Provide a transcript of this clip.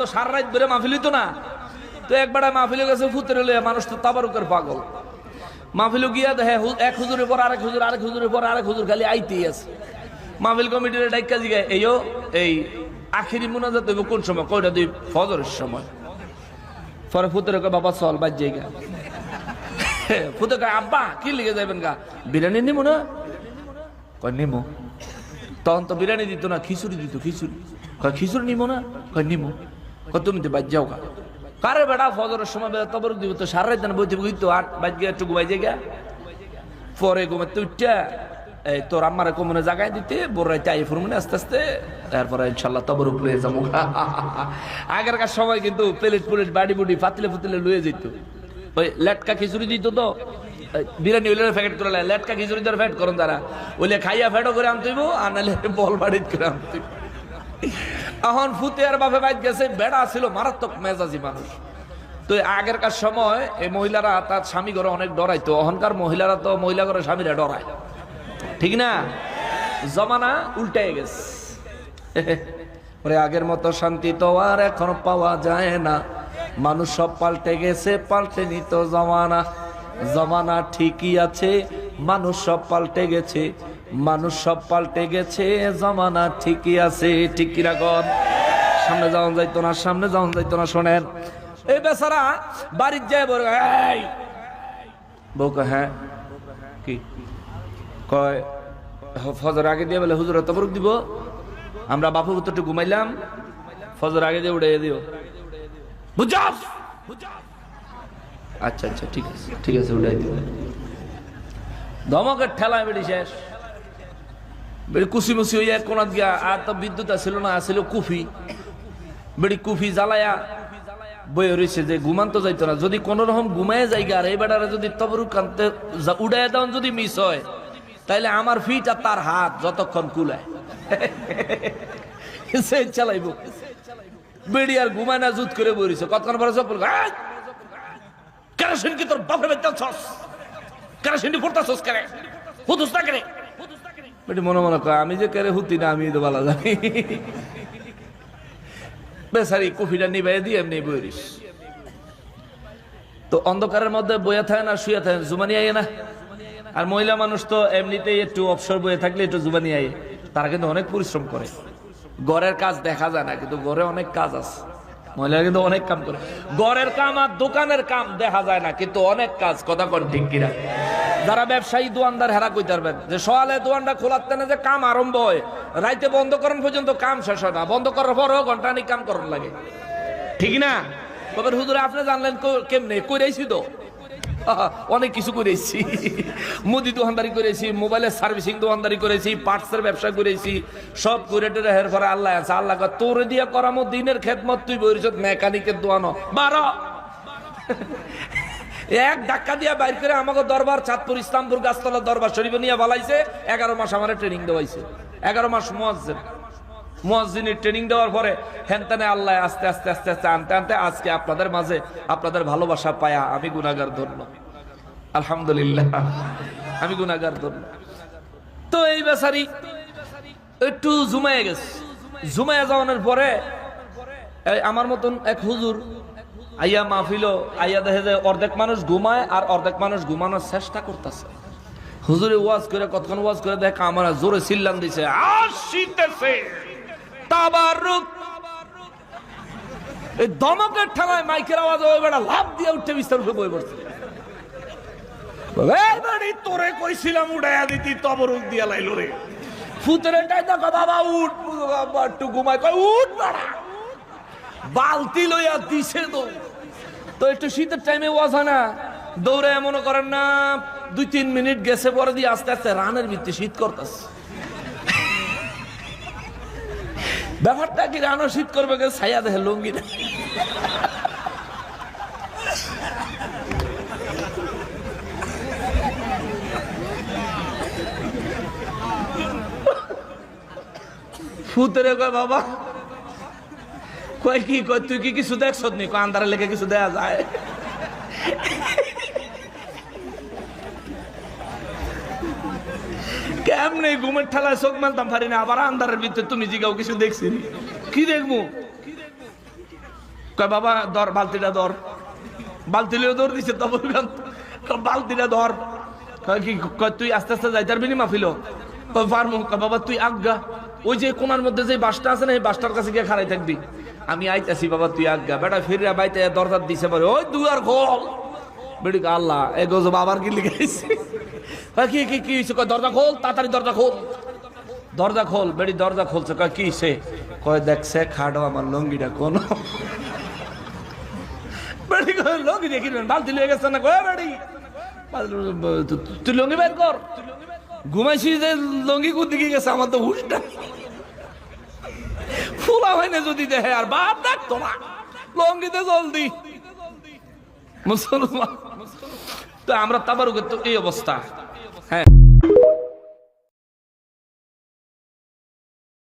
তো সারা রাত ধরে মাহফিল হইতো না। তো একবার মাহফিলে গেছে ফুতের লইয়া মানুষ তো তাবারুকের পাগল। মাহফিল গিয়া দেখে এক হুজুরের পর আরেক হুজুর, আরেক হুজুরের পর আরেক হুজুর খালি আইতেই আছে। মাহফিল কমিটির ডাইকা জিগায় এইও, এই আখিরি মুনাজাত হইব কোন সময়? কয়টা দুই ফজরের সময়। পরে ফুতের কয়, বাবা, চল বাজ জায়গা ফুতে কয়, আব্বা, কি লিখে যাবেন গা? বিরিয়ানি নিমু না? কয়, নিমু। তখন তো বিরিয়ানি দিত না, খিচুড়ি দিত, খিচুড়ি। কয়, খিচুড়ি নিমো না? কয়, নিমো। কয় তুমি তো বাজ যাও কারে বেড়া ফজরের সময় বেড়া তবর দিব তো সারা রাত বইতে বইতো আট বাজ গিয়ে একটু ঘুমাই জায়গা পরে ঘুমাতে উঠটা এই তোর আম্মারে কোমনে জাগায় দিতে বোরাইতে আই ফুরমনে আস্তে আস্তে, তারপরে ইনশাল্লাহ তবর উপরে যাব আগেরকার সময় কিন্তু প্লেট প্লেট বাড়ি বুড়ি, ফাতলে ফুতলে লুয়ে যেত ওই লেটকা খিচুড়ি দিত তো বিরিয়ানি হইলে প্যাকেট করে লেটকা খিচুড়ি ধরে ফ্যাট করুন তারা। ওইলে খাইয়া ফ্যাটও করে আনতেইব আর নাহলে বল বাড়িত করে আনতেইব এখন ফুতে আর বাপে বাইত গেছে, বেড়া ছিল, মারাত্মক মেজাজি মানুষ। তো আগেরকার সময় এই মহিলারা তার স্বামী ঘরে অনেক ডরাইতো অহংকার মহিলারা তো মহিলা ঘরে স্বামীরা ডরায়। ঠিক না? জমানা উল্টে গেছে। ওরে আগের মতো শান্তি তো আর এখন পাওয়া যায় না। মানুষ সব পাল্টে গেছে, পাল্টে নিত জমানা। জমানা ঠিকই আছে, মানুষ সব পাল্টে গেছে। মানুষ সব পাল্টে গেছে জমানা ঠিকই আছে ঠিক কীরকম সামনে যাওয়া যাইতো না সামনে যাওয়া যাইতো না শোনেন। এই বেচারা বাড়ির যায় বলে এই! কয়, হ্যাঁ। কি? কয় ফজর আগে দিয়ে বলে হুজুর তবরুক দিব। আমরা বাপু পুত্রটু ঘুমাইলাম ফজর আগে দিয়ে উড়ে দিও। বুঝাস আচ্ছা আচ্ছা ঠিক আছে ঠিক আছে উড়াই দিও ধমকের ঠেলা বেড়ি শেষ। বেড়ি কুসি মুসি হইয়া কোনাত গিয়া, আর তো বিদ্যুৎ আসছিল না আসছিল কুফি। বেড়ি কুফি জ্বালায়া বয়ে রয়েছে যে ঘুমান্ত যাইতো না। যদি কোন রকম ঘুমায় জায়গা আর এই বেটারে যদি তবরু কানতে উড়াই দেওয়ান যদি মিস হয়, তাইলে আমার ফিট আর তার হাত যতক্ষণ কুলায়। সে চালাইব। বেড়ি আর ঘুমায় না, জুত করে বইছে কতক্ষণ পরে চপ কেরোসিন কি তোর বাপরে বেচাল ছস কেরোসিন ফুটতা ছস কেরে হুতুস না কেরে বেটি মনে মনে কয়, আমি যে কেরে হুতি না আমি তো বালা জানি। বেসারি কফিটা নিবাই দিয়ে এমনি বইরিস তো অন্ধকারের মধ্যে বইয়া থাকে না শুয়ে থাকে জুমানি আইয়ে না। আর মহিলা মানুষ তো এমনিতেই একটু অবসর বয়ে থাকলে একটু জুবানি আইয়ে। তারা কিন্তু অনেক পরিশ্রম করে। ঘরের কাজ দেখা যায় না, কিন্তু ঘরে অনেক কাজ আছে। মহিলারা কিন্তু অনেক কাম করে। ঘরের কাম আর দোকানের কাম দেখা যায় না, কিন্তু অনেক কাজ, কথা কন ঠিক কিনা? যারা ব্যবসায়ী দোয়ানদার হেরা কইতে পারবেন যে সকালে দোয়ানটা খোলাতে না যে কাম আরম্ভ হয় রাইতে বন্ধ করেন পর্যন্ত কাম শেষ হয় না। বন্ধ করার পরও ঘন্টানি কাম করার লাগে। ঠিক না? তবে হুজুরে আপনি জানলেন কেমনে? কইরাইছি তো। অনেক কিছু করেছি মুদি দোকানদারি করেছি মোবাইলের সার্ভিসিং দোকানদারি করেছি পার্টসের ব্যবসা করেছি সব করে টেরে হের পরে আল্লাহ আছে। আল্লাহ তোরে দিয়া করামো দিনের খেদমত তুই বইরিস মেকানিকের দোয়ানো। বারো। এক ধাক্কা দিয়া বাইর করে আমাকে দরবার চাঁদপুর, ইসলামপুর গাছতলা দরবার শরীফে নিয়ে বালাইছে, এগারো মাস আমার ট্রেনিং দেওয়াইছে। এগারো মাস মোয়াজ্জেন। মুয়াজ্জিনের ট্রেনিং দেওয়ার পরে হেনতেনে আল্লাহ আস্তে আস্তে আস্তে আস্তে, আনতে আনতে আজকে আপনাদের মাঝে আপনাদের ভালোবাসা পায়া আমি গুনাগার ধরল আলহামদুলিল্লাহ, আমি গুনাগার ধরল তো এই বেচারি একটু জুমায় গেছে। জুমায় যাওয়ানোর পরে আমার মতন এক হুজুর আইয়া মাহফিল আইয়া দেখে যে অর্ধেক মানুষ ঘুমায় আর অর্ধেক মানুষ ঘুমানোর চেষ্টা করতেছে। হুজুরে ওয়াজ করে, কতক্ষণ ওয়াজ করে দেখ আমার জোরে চিল্লান দিছে। আসিতেছে। তাবারুক। এই দমকের ঠালায় মাইকের আওয়াজ ওই বেড়া লাভ দিয়ে উঠে বিস্তার উঠে বই পড়ছে। তোরে কইছিলাম উড়াইয়া দিতি, তবরুক দিয়া লাইলো রে। ফুতেরে টাই দেখো, বাবা, উঠ। বাবা একটু ঘুমাই কয়, উঠ বাড়া বালতি লইয়া দিছে তো। তো একটু শীতের টাইমে ওয়াজ না? দৌড়ে মনে করেন না, দুই তিন মিনিট গেছে, পরে দিয়ে আস্তে আস্তে রানের ভিত্তি শীত করতেছে। ব্যাপারটা কি, রানও শীত করবে কে ছায়া দেখে লুঙ্গি ফুতরে কয়, বাবা কয় কি, কয়, তুই কি কিছু দেখছ নি? কয়, আন্ধারে লেগে কিছু দেয়া যায়। কেমনে ঘুমের ঠেলায় চোখ মানতাম পারি না, আবার আন্ধারের ভিতরে তুমি জিগাও, কিছু দেখছি কি দেখব? কয়, বাবা, ধর, বালতিটা ধর। বালতিলেও ধর দিছে তবর বালতিটা ধর। কয় কি, কয়, তুই আস্তে আস্তে যাই তারবি মাফিল কয়, পারমু। কয়, বাবা, তুই আজ্ঞা ওই যে কোনার মধ্যে যে বাসটা আছে না, এই বাসটার কাছে গিয়ে খাড়াই থাকবি। আমি আইতাছি, বাবা, তুই আজ্ঞা। বেটা ফিরিয়া বাইতে দরজা দিছে পরে ওই দুয়ার খোল। বেড়ি আল্লাহ, এ গজব আবার কি লিখাইছে কয়, কি কি কি হইছে? কয়, দরজা খোল, তাড়াতাড়ি দরজা খোল। দরজা খোল? বেড়ি দরজা খুলছে। কয়, কি সে কয় দেখছে খাডো আমার লঙ্গিটা কোন? বেড়ি কয়, লঙ্গি দেখি বালতি লয়ে গেছে না? কয় তু- তুই লঙ্গি বের কর। ঘুমাইছি যে লঙ্গি কোন দিকে গেছে, আমার তো হুশটা ফুলা হয় না যদি দেখে, আর বাপ দেখ না। লঙ্গিতে জলদি মুসলমান। তো আমরা তাবারুকের তো এই অবস্থা। হ্যাঁ।